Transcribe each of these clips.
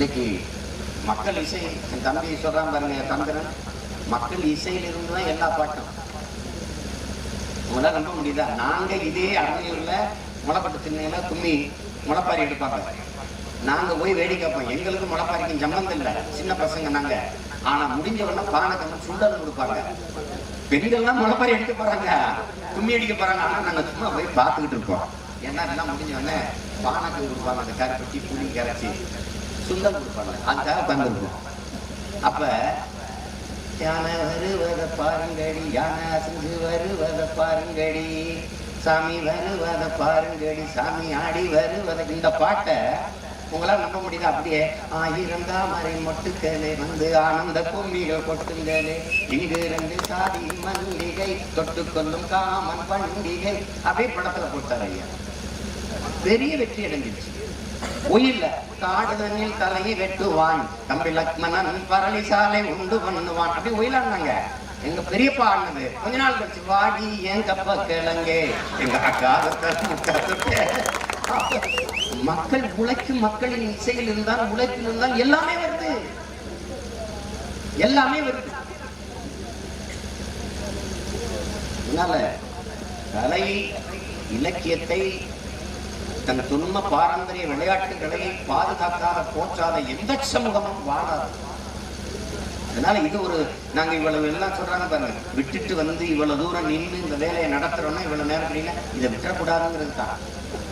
இன்னைக்கு மக்கள் இசை என் தம்பி சொல்றான் பாருங்க தந்திரன் மக்கள் இசையிலிருந்து தான் எல்லா பாட்டும். உங்களால் நம்ப முடியுதா? நாங்க இதே அறநிலையூர்ல முளைப்பட்டு திண்ணையில கும்மி முளைப்பாரி எடுப்பாங்க. நாங்க போய் வேடிக்கை பார்ப்போம். எங்களுக்கு முளைப்பாரிக்கும் சம்பந்தம் இல்லை. சின்ன பசங்க நாங்க. ஆனா முடிஞ்ச உடனே பானக்கம் சுண்டல் கொடுப்பாங்க. பெண்கள்லாம் முளைப்பாரி எடுக்க போறாங்க. கும்மி அடிக்க போறாங்க. ஆனா நாங்க சும்மா போய் பார்த்துக்கிட்டு இருப்போம். ஏன்னா எல்லாம் முடிஞ்ச உடனே பானக்கம் கொடுப்பாங்க. அந்த கருப்பட்டி புளி கரைச்சி. சுண்டல் கொடுப்பாங்க. அதுக்காக உட்காந்துருப்போம் அப்ப யானை வருவத பாருங்கடி யானை அசைஞ்சு வருவத பாருங்கடி சாமி வருவத பாருங்கடி சாமி ஆடி வருவத இந்த பாட்டை உங்களால் நம்ப முடியுது? அப்படியே ஆயிரந்தா மறை மொட்டுக்கலே வந்து ஆனந்த பூமிகள் கொட்டுங்களே. இங்கு ரெண்டு சாதி மல்லிகை தொட்டு கொள்ளும் காமன் பண்டிகை. அப்படியே படத்துல போட்டார் ஐயா. பெரிய வெற்றி அடைஞ்சிருச்சு. உயில காடுதனில் தலையை வெட்டுவான். தம்பி லக்மணன் பரளிசாலை உண்டு பண்ணுவான். அப்படி உயிலாடினாங்க. எங்க பெரியப்பா ஆனது கொஞ்ச நாள் கழிச்சு வாடி என் கப்ப கிழங்கே. எங்க அக்கா மக்கள் உழைக்கும் மக்களின் இசையில் இருந்தால் உழைப்பில் இருந்தால் எல்லாமே வருது. எல்லாமே வருது. அதனால கலை இலக்கியத்தை தன் தொன்ம பாரம்பரிய விளையாட்டுகளை பாதுகாக்காத போற்றாத எந்த சமூகமும் வாழாது. அதனால இது ஒரு நாங்க இவ்வளவு எல்லாம் சொல்றாங்க பாருங்க. விட்டுட்டு வந்து இவ்வளவு தூரம் நின்று இந்த வேலையை நடத்துறோம்னா இவ்வளவு நேரம் அப்படின்னா இதை விட்டுறக்கூடாதுங்கிறது தான்.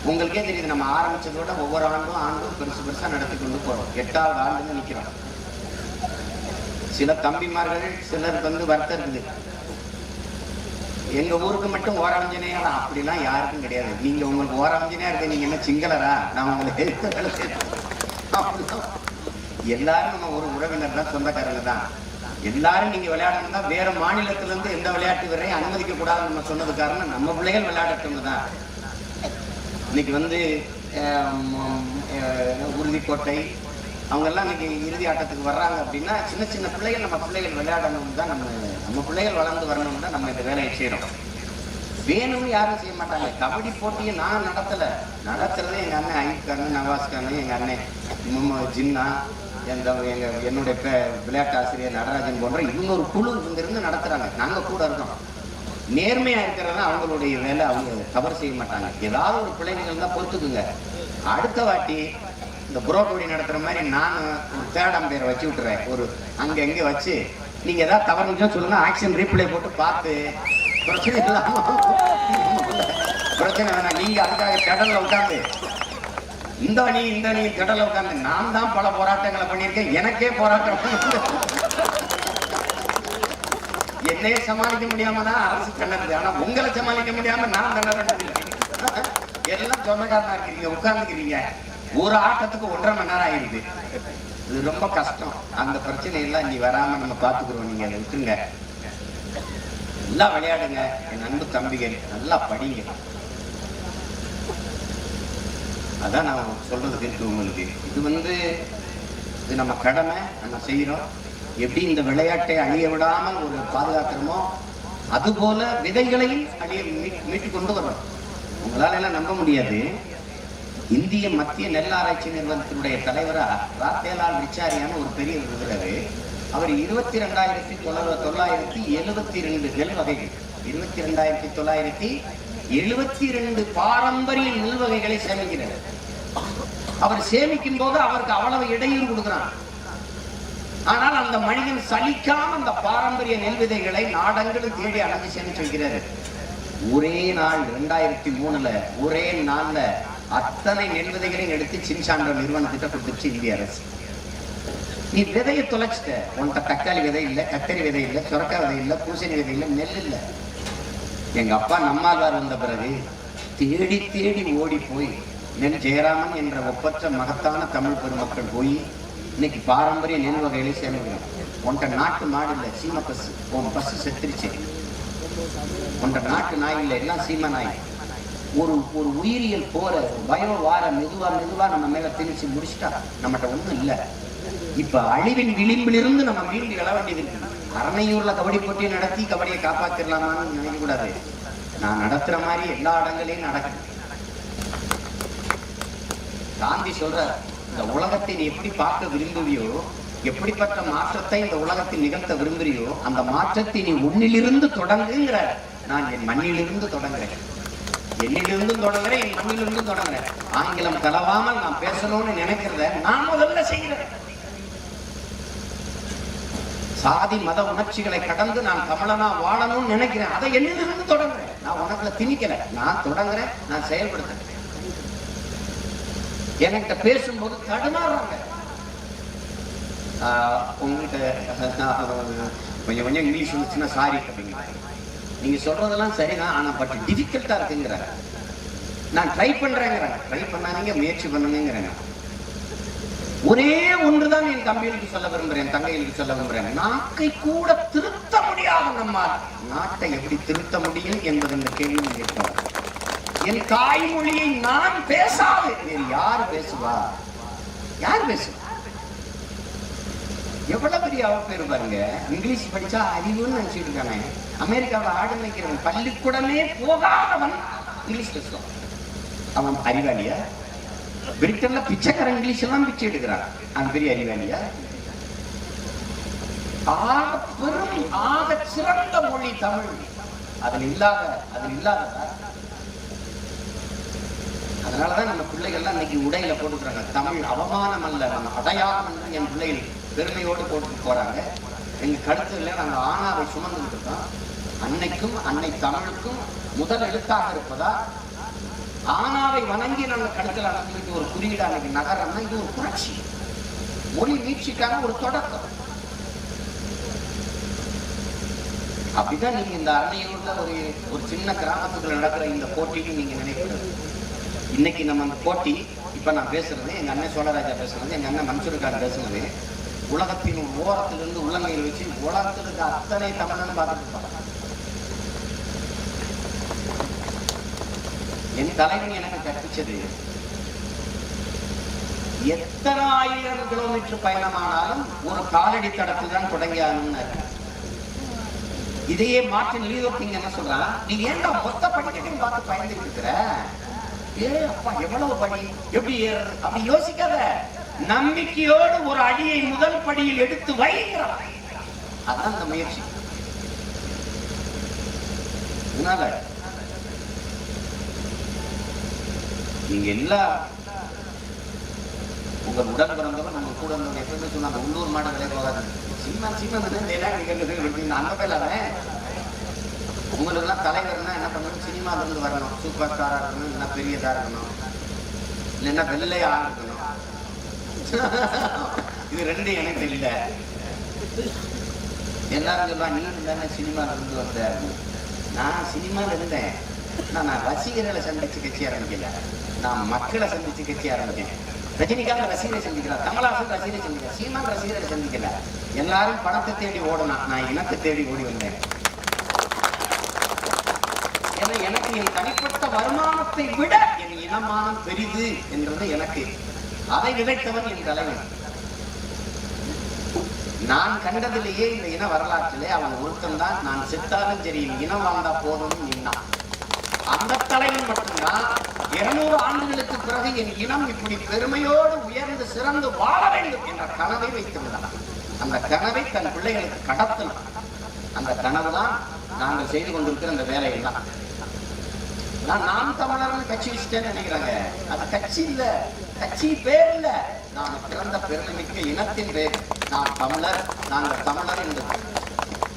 உங்களுக்கே தெரியுது நம்ம ஆரம்பிச்சதோட ஒவ்வொரு ஆண்டும் ஆண்டும் பெருசு பெருசா நடத்தி கொண்டு போறோம். எட்டாவது ஆண்டுன்னு நிக்கிறோம். சில தம்பிமார்கள் சிலருக்கு வந்து வருத்தம் இருக்குது எங்க ஊருக்கு மட்டும் ஓரவஞ்சனையா அப்படிலாம் யாருக்கும் கிடையாது. நீங்க உங்களுக்கு ஓராமஞ்சனையா இருக்க நீங்க என்ன சிங்களரா? நான் உங்களுக்கு எல்லாரும் நம்ம ஒரு உறவினர் தான் சொந்தக்காரங்க தான். எல்லாரும் நீங்க விளையாடணும்னா வேற மாநிலத்துல இருந்து எந்த விளையாட்டு வரையும் அனுமதிக்க கூடாதுன்னு நம்ம சொன்னது காரணம் நம்ம பிள்ளைகள் விளையாடட்டும்னு தான். இன்னைக்கு வந்து உறுதிக்கோட்டை அவங்க எல்லாம் இன்னைக்கு இறுதி ஆட்டத்துக்கு வர்றாங்க அப்படின்னா சின்ன சின்ன பிள்ளைகள் நம்ம பிள்ளைகள் விளையாடணும் தான் நம்ம நம்ம பிள்ளைகள் வளர்ந்து வரணும் நம்ம இந்த வேலையை செய்யறோம். வேணும்னு யாரும் செய்ய மாட்டாங்க. கபடி போட்டியை நான் நடத்தல. நடத்துறதே எங்க அண்ணன் ஐப் கான் நவாஸ் எங்க அண்ணன். ஜின்னா எந்த எங்க என்னுடைய பே- விளையாட்டு ஆசிரியர் நடராஜன் போன்ற இன்னொரு குழு இங்கிருந்து நடத்துகிறாங்க நடத்துறாங்க. நாங்க கூட இருக்கோம். நேர்மையா இருக்கிறதா அவங்களுடைய வேலை. அவங்க கவர் செய்ய மாட்டாங்க. ஏதாவது ஒரு பிள்ளைங்கள் தான் பொறுத்துக்குங்க. அடுத்த வாட்டி இந்த புரோக்கோடி நடத்துற மாதிரி நான் ஒரு தேர்ட் வச்சு விட்டுறேன். ஒரு அங்க எங்க வச்சு நீங்க ஏதாவது தவறு சொல்லுங்கள் சொல்லுங்க. ஆக்ஷன் ரீப்ளே போட்டு பார்த்து. பிரச்சனை இல்லாம பிரச்சனை வேணாம். நீங்க அதுக்காக கடல்ல உட்காந்து இந்த அணி இந்த அணி கடல்ல உட்காந்து நான் தான் பல போராட்டங்களை பண்ணியிருக்கேன். எனக்கே போராட்டம். என்னையே சமாளிக்க முடியாம தான் அரசு திணறுது. ஆனா உங்களை சமாளிக்க முடியாம நான் திணறேன் எல்லாம் சொந்தக்காரனா இருக்கிறீங்க உட்கார்ந்துக்கிறீங்க. ஒரு ஆட்டத்துக்கு ஒன்றரை மணி நேரம் ஆயிடுது. இது ரொம்ப கஷ்டம். அந்த பிரச்சனை எல்லாம் இனி வராம நம்ம பாத்துக்கிறோம். நீங்க அதை விட்டுருங்க. நல்லா விளையாடுங்க. என் அன்பு தம்பிகள் நல்லா படிங்க. அதான் நான் சொல்றதுக்கு இருக்கு உங்களுக்கு. இது வந்து இது நம்ம கடமை. நம்ம செய்யறோம் எப்படி இந்த விளையாட்டை அழிய விடாமல் ஒரு பாதுகாக்கிறோமோ அதுபோல விதைகளையும் அழிய மீட்டு கொண்டு வரணும். உங்களால எல்லாம் நம்ப முடியாது. இந்திய மத்திய நெல் ஆராய்ச்சி நிறுவனத்தினுடைய தலைவரா ராத்தேலால் ரிச்சாரியான ஒரு பெரிய இருக்கிறாரு அவர் இருபத்தி ரெண்டாயிரத்தி தொள்ளாயிரத்தி எழுபத்தி ரெண்டு நெல் வகைகள். இருபத்தி ரெண்டாயிரத்தி தொள்ளாயிரத்தி எழுபத்தி ரெண்டு பாரம்பரிய நெல் வகைகளை சேமிக்கிறார். அவர் சேமிக்கும் போது அவருக்கு அவ்வளவு இடையூறு கொடுக்கிறான். ஆனால் அந்த மனிதன் சலிக்காம அந்த பாரம்பரிய நெல் விதைகளை நாடங்களும் தேடி அடங்கி சேமிச்சு வைக்கிறாரு. ஒரே நாள் ரெண்டாயிரத்தி மூணுல ஒரே நாள்ல அத்தனை நெல் விதைகளையும் எடுத்து சின்சாண்ட நிறுவனத்திட்ட கொடுத்துச்சு இந்திய அரசு. நீ விதையை தொலைச்சிட்ட. உன்கிட்ட தக்காளி விதை இல்லை கத்தரி விதை இல்லை சுரக்காய் விதை இல்லை பூசணி விதை இல்லை நெல் இல்லை. எங்க அப்பா நம்மாழ்வார் வந்த பிறகு தேடி தேடி ஓடி போய் நெல் ஜெயராமன் என்ற ஒப்பற்ற மகத்தான தமிழ் பெருமக்கள் போய் இன்னைக்கு பாரம்பரிய நெல் வகைகளை சேமிக்கிறோம் உன்கிட்ட நாட்டு மாடு இல்லை சீம பஸ் உன் பஸ் செத்துருச்சு. உன்கிட்ட நாட்டு நாய் இல்லை எல்லாம் சீம நாய். ஒரு ஒரு உயிரியல் போற ஒரு பயோ வார மெதுவா மெதுவா நம்ம மேல திணிச்சு முடிச்சுட்டா நம்மகிட்ட ஒண்ணும் இல்ல. இப்ப அழிவின் விளிம்பிலிருந்து நம்ம மீண்டு எழ வேண்டியது இருக்கு. அரணையூர்ல கபடி போட்டியை நடத்தி கபடியை காப்பாத்திரலாமான்னு நினைக்க கூடாது. நான் நடத்துற மாதிரி எல்லா இடங்களையும் நடக்குது. காந்தி சொல்ற இந்த உலகத்தை நீ எப்படி பார்க்க விரும்புவியோ எப்படிப்பட்ட மாற்றத்தை இந்த உலகத்தில் நிகழ்த்த விரும்புறியோ அந்த மாற்றத்தை நீ உன்னிலிருந்து தொடங்குங்கிற நான் என் மண்ணிலிருந்து தொடங்குறேன். என்னிலிருந்தும் தொடங்குறேன் என் மண்ணிலிருந்தும் தொடங்குறேன். ஆங்கிலம் கலவாமல் நான் பேசணும்னு நினைக்கிறத நான் முதல்ல செய்கிறேன். சாதி மத உணர்ச்சிகளை கடந்து நான் தமிழனா வாழணும்னு நினைக்கிறேன். அதை என்னிலிருந்து தொடங்குறேன். நான் உனக்குல திணிக்கல. நான் தொடங்குறேன் நான் செயல்படுத்துறேன். என்கிட்ட பேசும்போது தடுமாறுறாங்க. ஆஹ் உங்ககிட்ட கொஞ்சம் கொஞ்சம் இங்கிலீஷ் வந்துச்சுன்னா சாரி அப்படிங்க நீங்க சொல்றதெல்லாம் சரிதான் ஆனா பட் டிஃபிகல்ட்டா இருக்குங்கிறாங்க நான் ட்ரை பண்ணுறேங்கிறேன் ட்ரை பண்ணாதீங்க முயற்சி பண்ணுங்கிறாங்க ஒரே ஒன்றுதான் என் தம்பிகளுக்கு சொல்ல விரும்புறேன் தங்கைகளுக்கு சொல்ல விரும்புறேன். நாக்கை கூட திருத்த முடியாத நம்மால். நாட்டை எப்படி திருத்த முடியும் என்பது இந்த கேள்வி கேட்போம். என் தாய்மொழியை நான் பேசாது. வேறு யார் பேசுவா? யார் பேசுவா? எவ்வளவு பெரிய அவப்பேரு பாருங்க. இங்கிலீஷ் படிச்சா அறிவுன்னு நினைச்சிட்டு இருக்காங்க. அமெரிக்காவில் ஆடு மேய்க்கிறவன் பள்ளிக்கூடமே போகாதவன் இங்கிலீஷ் பேசுவான். அவன் அறிவாளியா? பிரிட்டன்ல பிச்சைக்காரன் இங்கிலீஷ் எல்லாம் பிச்சை எடுக்கிறான். அவன் பெரிய அறிவாளியா? ஆக பெரும் ஆக சிறந்த மொழி தமிழ். அதில் இல்லாத அதில் இல்லாததா அதனாலதான் நம்ம பிள்ளைகள்லாம் இன்னைக்கு உடையில போட்டுக்கிறாங்க. தமிழ் அவமானம் அல்ல நம்ம அடையாளம் என்று என் பிள்ளைகள் பெருமையோடு போட்டு போறாங்க. எங்க கழுத்துல நாங்க ஆணாவை சுமந்துட்டு இருக்கோம். அன்னைக்கும் அன்னை தமிழுக்கும் முதல் எழுத்தாக இருப்பதா? ஆணாவை வணங்கி நாங்க கழுத்துல அனுப்பிட்டு ஒரு குறியீடு அன்னைக்கு நகரம்னா இது ஒரு புரட்சி. மொழி வீழ்ச்சிக்கான ஒரு தொடக்கம். அப்படிதான் நீங்க இந்த அன்னையூர்ல ஒரு ஒரு சின்ன கிராமத்துக்குள்ள நடக்கிற இந்த போட்டின்னு நீங்க நினைக்கிறது இன்னைக்கு நம்ம அந்த போட்டி இப்ப நான் பேசுறது எங்க அண்ணன் சோழராஜா பேசுறது எங்க அண்ணன் மன்சூர்கான் பேசுனது உலகத்தின் ஓரத்திலிருந்து உள்ளங்கையில் வச்சு உலகத்தில் இருக்க அத்தனை தமிழன் பார்த்துட்டு என் தலைவன் எனக்கு கற்பிச்சது எத்தனை ஆயிரம் கிலோமீட்டர் பயணமானாலும் ஒரு காலடி தடத்தில் தான் தொடங்கியாகணும்னு இதையே மார்ட்டின் லீதோக்கிங் என்ன சொல்றான் நீ ஏன்டா மொத்த படிக்கட்டையும் பார்த்து பயந்துட்டு இருக்கிற? ஏ அப்பா எவ்வளவு படி எப்படி ஏறுறது அப்படி யோசிக்காத. நம்பிக்கையோடு ஒரு அடியை முதல் படியில் எடுத்து வைக்கிறான் அதான் அந்த முயற்சி. அதனால நீங்க எல்லா உங்க உடன் பிறந்தவன் நம்ம கூட இருந்தவங்க எப்பவுமே சொன்னாங்க உள்ளூர் மாட போகாது சினிமா சினிமா நிகழ்ந்து அந்த பேர் அவன் உங்களுக்கு எல்லாம் தலைவர்னா என்ன பண்ணணும்? சினிமால இருந்து வரணும். சூப்பர் ஸ்டாரா இருக்கணும் இல்லைன்னா பெரியதா இருக்கணும் இல்லைன்னா வெள்ளையா இருக்கணும். இது ரெண்டு எனக்கு தெரியல எல்லாரும் சொல்லுவாங்க நீ தானே சினிமால இருந்து வந்த? நான் சினிமால இருந்தேன். நான் நான் ரசிகர்களை சந்திச்சு கட்சி ஆரம்பிக்கல. நான் மக்களை சந்திச்சு கட்சி ஆரம்பிச்சேன் ரஜினிகாந்த் ரசிகரை சந்திக்கிறார் கமலஹாசன் ரசிகரை சந்திக்கிறார் சீமான் ரசிகரை சந்திக்கல. எல்லாரும் பணத்தை தேடி ஓடணும். நான் இனத்தை தேடி ஓடி வந்தேன். ஏன்னா எனக்கு என் தனிப்பட்ட வருமானத்தை விட என் இனமானம் பெரிது என்றது எனக்கு அதை விதைத்தவன் என் தலைவன். நான் கண்டதிலேயே இந்த இன வரலாற்றிலே அவன் ஒருத்தன் தான் நான் செத்தாலும் சரி இனம் வாழ்ந்தா போதும்னு நின்னான் அந்த தலைவன் மட்டும்தான் இருநூறு ஆண்டுகளுக்கு பிறகு என் இனம் இப்படி பெருமையோடு உயர்ந்து சிறந்து வாழ வேண்டும் என்ற கனவை வைத்திருந்தான் அந்த கனவை தன் பிள்ளைகளுக்கு கடத்தணும் அந்த கனவு தான் நாங்கள் செய்து கொண்டிருக்கிற அந்த வேலையெல்லாம். நான் நாம் தமிழர்னு கட்சி வச்சுட்டேன்னு நினைக்கிறாங்க. அது கட்சி இல்லை. கட்சி பேர் இல்ல. நான் பிறந்த பெருமைமிக்க இனத்தின் பேர். நான் தமிழர் நாங்கள் தமிழர் என்று.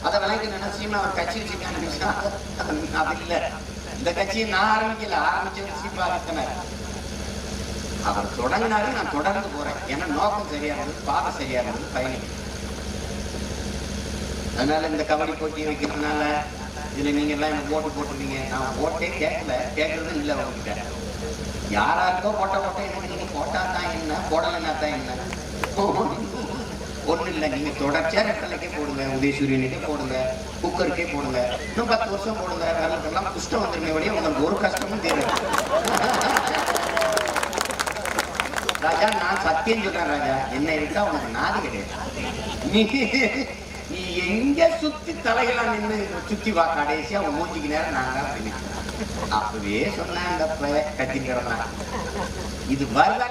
அதை விளங்கி நினைச்சீங்கன்னா அவர் கட்சி வச்சுக்கான்னு அது இல்ல. இந்த கட்சியை நான் ஆரம்பிக்கல. ஆரம்பிச்சது சீப்பா இருக்கனர் அவர் தொடங்கினாரு நான் தொடர்ந்து போறேன். ஏன்னா நோக்கம் சரியா இருந்தது பாதை சரியா இருந்தது பயணிக்கிறேன் அதனால இந்த கபடி போட்டி வைக்கிறதுனால இதுல நீங்க எல்லாம் எனக்கு ஓட்டு போட்டிருந்தீங்க. நான் ஓட்டே கேட்கல. கேட்கறதும் இல்லை உங்ககிட்ட. யாராருக்கோ போட்ட போட்ட எனக்கு நீங்க போட்டா தான் என்ன? போடலைன்னா தான் என்ன? ஒன்றும் இல்லை. நீங்கள் தொடர்ச்சியாக ரெட்டலைக்கே போடுங்க. உதயசூரியனுக்கே போடுங்க. குக்கருக்கே போடுங்க. இன்னும் பத்து வருஷம் போடுங்க. வேலைக்கெல்லாம் குஷ்டம் வந்துருமே வழியே உங்களுக்கு ஒரு கஷ்டமும் தெரியும் ராஜா நான் சத்தியம் சொல்கிறேன் ராஜா. என்ன இருக்கா உனக்கு? நாதி கிடையாது. நீ எங்க சுத்தி தலைகளா நின்னு சுத்தி வா கடைசியா உன் மூஞ்சிக்கு நேரம் நாங்க அப்படியே அப்பவே சொன்னேன் அந்த பைய இது வருதா